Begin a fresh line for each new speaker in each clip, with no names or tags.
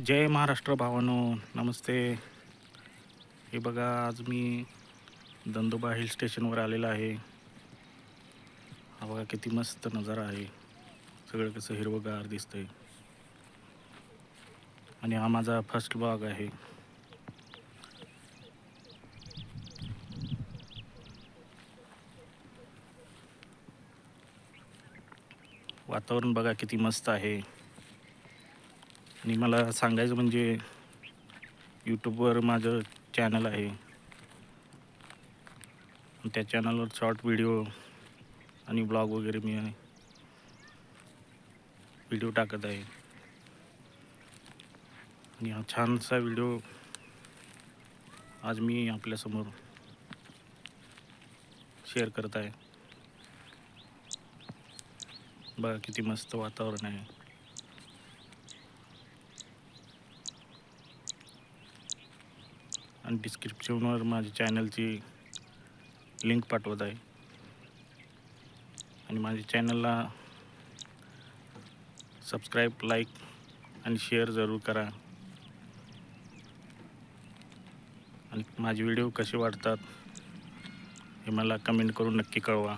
जय महाराष्ट्र भावानो नमस्ते. हे बघा आज मी दंदोबा हिल स्टेशनवर आलेला आहे. हा बघा किती मस्त नजारा आहे. सगळं कसं हिरवंगार दिसतंय. आणि हा माझा फर्स्ट ब्लॉग आहे. वातावरण बघा किती मस्त आहे. आणि मला सांगायचं म्हणजे यूट्यूबवर माझं चॅनल आहे. त्या चॅनलवर शॉर्ट व्हिडिओ आणि ब्लॉग वगैरे मी व्हिडिओ टाकत आहे. आणि हा छानसा व्हिडिओ आज मी आपल्यासमोर शेअर करत आहे. बघा किती मस्त वातावरण आहे. डिस्क्रिप्शनवर माझ्या चॅनलची लिंक पाठवत आहे. आणि माझ्या चॅनलला सबस्क्राईब लाईक आणि शेअर जरूर करा. आणि माझे व्हिडिओ कसे वाटतात हे मला कमेंट करून नक्की कळवा.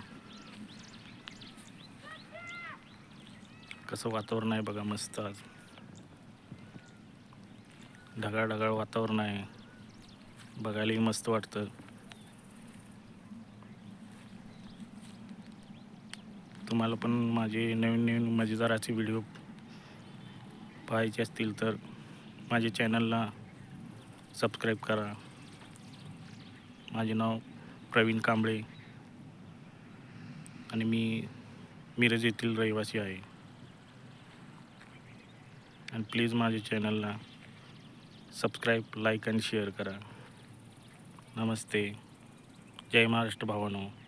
कसं वातावरण आहे बघा मस्त आज. ढगाळ ढगाळ वातावरण आहे. बघायलाही मस्त वाटतं. तुम्हाला पण माझे नवीन नवीन मजेदाराचे व्हिडिओ पाहायचे असतील तर माझ्या चॅनलला सबस्क्राईब करा. माझे नाव प्रवीण कांबळे आणि मी मिरज येथील रहिवासी आहे. आणि प्लीज माझ्या चॅनलला सबस्क्राईब लाईक आणि शेअर करा. नमस्ते. जय महाराष्ट्र भावानो.